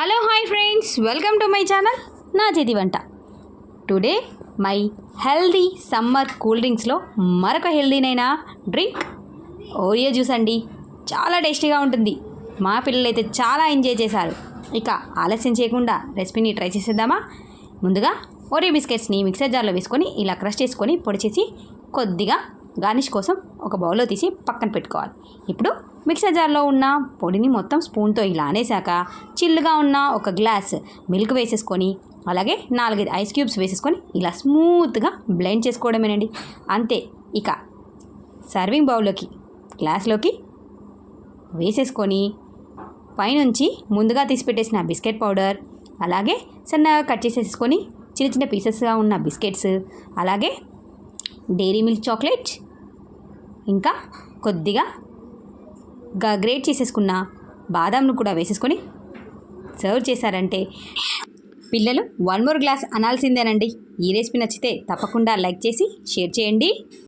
Hello hi friends. Welcome to my channel నా చేతి వంట. Today my healthy summer cool డ్రింక్స్లో మరొక హెల్దీనైన డ్రింక్ ఓరియో జ్యూస్ అండి. చాలా టేస్టీగా ఉంటుంది. మా పిల్లలు అయితే చాలా ఎంజాయ్ చేశారు. ఇక ఆలస్యం చేయకుండా రెసిపీని ట్రై చేసేద్దామా? ముందుగా ఓరియో బిస్కెట్స్ని మిక్సర్ జార్లో వేసుకొని ఇలా క్రష్ చేసుకొని పొడి చేసి కొద్దిగా గార్నిష్ కోసం ఒక బౌల్లో తీసి పక్కన పెట్టుకోవాలి. ఇప్పుడు మిక్సర్ జార్లో ఉన్న పొడిని మొత్తం స్పూన్తో ఇలా అనేసాక చిల్లుగా ఉన్న ఒక గ్లాస్ మిల్క్ వేసేసుకొని అలాగే నాలుగైదు ఐస్ క్యూబ్స్ వేసేసుకొని ఇలా స్మూత్గా బ్లెండ్ చేసుకోవడమేనండి. అంతే. ఇక సర్వింగ్ బౌల్లోకి గ్లాస్లోకి వేసేసుకొని పైనుంచి ముందుగా తీసి పెట్టేసిన బిస్కెట్ పౌడర్ అలాగే సన్నగా కట్ చేసేసుకొని చిన్న చిన్న పీసెస్గా ఉన్న బిస్కెట్స్ అలాగే డైరీ మిల్క్ చాక్లెట్ ఇంకా కొద్దిగా గ్రేట్ చేసేసుకున్న బాదాంను కూడా వేసేసుకొని సర్వ్ చేశారంటే. పిల్లలు వన్ మోర్ గ్లాస్ అనాల్సిందేనండి. ఈ రెసిపీ నచ్చితే తప్పకుండా లైక్ చేసి షేర్ చేయండి.